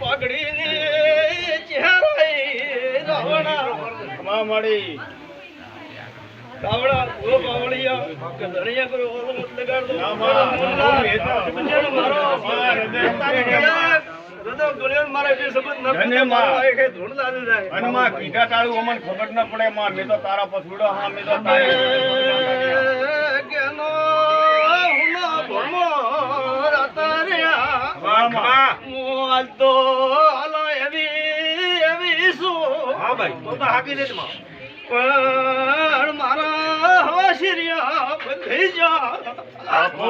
પગડીને ચહેરાએ રાવણા મળી કાવડા ભૂલો કાવડિયા ધણિયા કોઈ ઓલો મત લગાડતો ના, માં. મોલ્લા, એ તો બજારો મારો માં, હૃદય તારે હૃદય ગોળીઓ મારે જે સંબંધ ન ધન્ય પૂછે, માં. મારો આ એકે ધૂળ લાગી જાય. અને માં કીધા તાળું અમને ખબર ન પડે માં મેં તો તારા પર હા મેં તો મોલ તો હાલો એવી એવી શું હા ભાઈ. તો તો હાકી દે પણ મારા હવાશિરિયા બંધી જા આપો.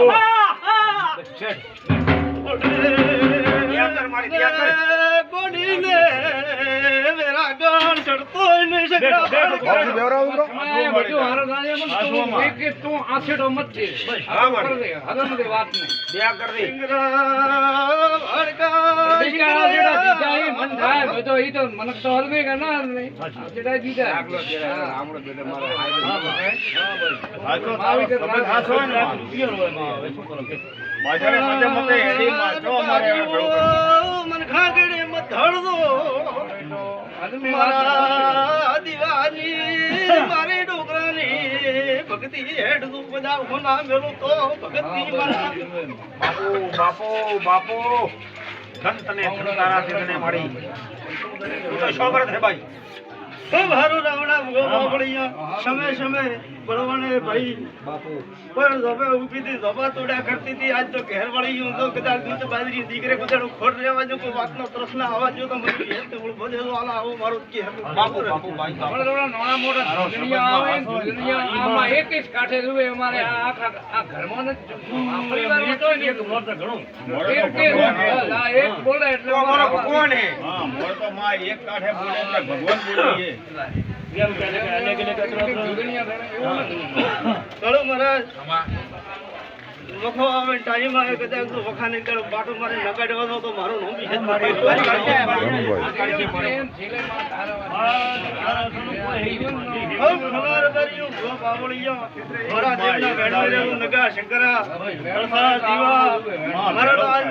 કર મારી, ચડતો ને શકરા બાપુ બેવરાવું બ્રો? એ બધું હારો જાણે એમ તું એક તું આછેડો મત છે. બસ, હા, હારો વળી. દે. હારો નથી વાતને. કર દે સિંગરા ભડકા બીજા આછેડા દીધા એ મન થાય. બધો ઈ તો મને તો હલવે કે ના હલવે. આછેડા દીધા. હા. હા તો આવી તારો રીતે સંબંધ હાચો હોય ને બાજારે મધે મધે એડી માં જો અમારે આ ઘણું બધું. મન ખાગડે મત ધડદો મારા બધા હોના મેલો તો મારા બાપુ બાપુ બાપુ. ધન તને ધન તારાથી તને મળી તું છે ભાઈ. ખૂબ હારું રાવણા ભોગો બાપડિયા સમય સમય બળવાને ભાઈ. બાપુ. પણ ધોબે ઊભી હતી જબા તોડ્યા કરતી હતી. આજ તો ઘેર વળી હું તો કદાચ દૂધ બાજરી દીકરે કદાચ ખોટ રહેવા જો કોઈ વાતનો પ્રશ્ન આવા જો તો મને ઘેર તો બોલ બોલે તો આવો મારો કે બાપુ બાપુ ભાઈ નાના મોટા દુનિયા આવે દુનિયા આમાં એક જ કાઠે જુએ અમારે આ આખા આ ઘરમાં નથી. આ પરિવારમાં તો ને એક મોટો ઘણો આ એક બોલે એટલે અમારો ભગવાન હે હા મોટો માં એક કાઠે બોલે એટલે ભગવાન બોલીએ. ધૂળિયા ગણે એવું નથી. ચલો મહારાજ. વખો આવે ટાઈમ આવે કદાચ તો વખા નહીં કરો બાટો મારે નગાડવાનો તો મારો નામ બી એમ મારા. તો આજ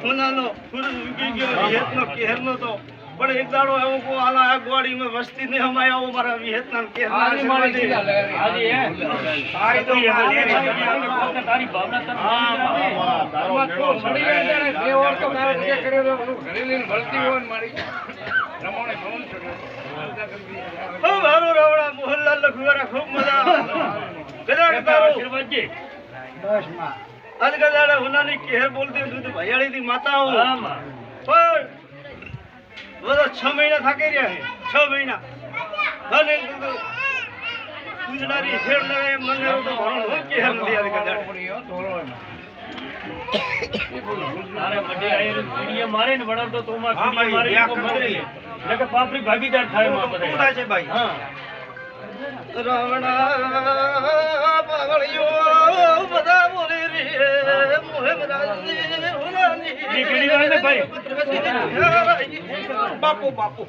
સોનાનો સૂરજ ઉગી ગયો વિહેતનો કેરનો તો. પણ એક દાડો એવો કો આલા આ ગોળીમાં વસ્તી ને અમાય આવો મારા વિયેતનામ કે આની મારી આશીર્વાદે. લગાવી. તારી તો માં લેરી. હા તારો મેળો તો સડી જાય બે વાર તો તારે કે કર્યો તો ઘરે લઈને ભરતી હોય ને મારી. રમણે ભવન છોડ્યો ઓ મારો રાવણા મોહનલાલ લખવારા ખૂબ મજા કદાચ તારો અન કદાચ હુનાની કેહર બોલતી દૂધ ભૈયાળી થી માતા હો પણ બધા છ મહિના થાકી રહ્યા છે. છ મહિના. અને દૂધ હેર ફેર મને તો ભણો. હો કેહર નથી આજ કદાચ. હા દે. ભાગીદાર થાય ભાઈ. રાવણા પાગળિયો બધા બોલે રે મોહે મરાજી નીકળી જાય ને ભાઈ. બાપુ બાપુ.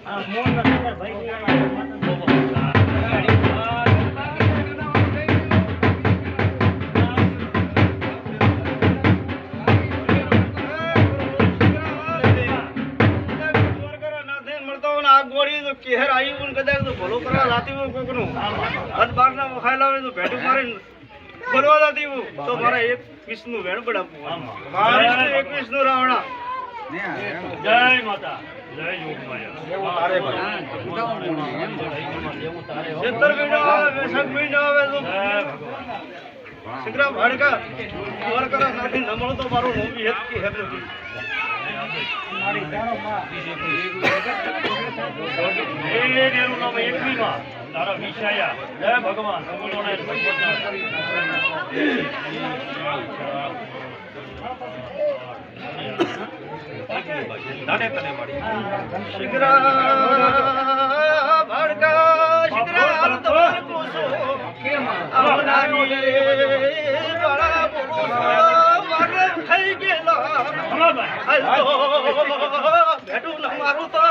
કેહર આવી પણ કદાચ તો ભલો કરવા લાતી હોય કોકનું હદ બારના વખાયેલા હોય તો ભેટું મારીને બોલવા લાતી હોય તો મારા એક પીસનું વેણ બડાપવું મારી એક પીસનું રાવણા જય માતા. તારે વિષાયા જય ભગવાન. દાને તને મળી ભાડકા શીઘ્ર હાલતો કોસો કેમ આ? બોલો મારે થઈ ગયેલા ભેટું મારું તો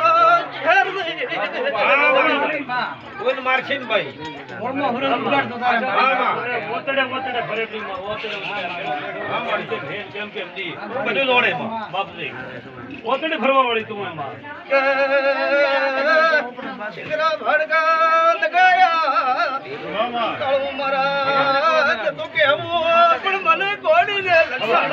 ઝેર નહીં બોલ મારશે ને ભાઈ. ઓતડે ઓતડે ભરેડીમાં ઓતડે ઓતડે. ભેન કેમ કેમ દી. બધું દોડે બાપજી ઓતડે ફરવા વાળી તું એમાં. કે ભડકા લગાયા કાળું મહારાજ તો કેવું? પણ મને કોડીને લક્ષણ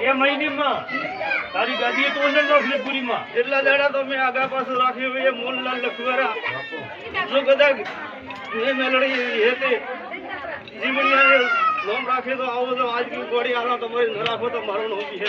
એ મહિનેમાં. તારી ગાદીએ તો અંદર નો ફ્લેપુરીમાં એટલા દાડા તો મેં આગા પાછું રાખ્યું એ મોહનલાલ લખવારા. જો કદાચ એ મેલડી હતી જીવણીયાએ નામ રાખે તો આવો તો આજ ગોળી આલા, તમારી ન રાખો તો મારો બી હે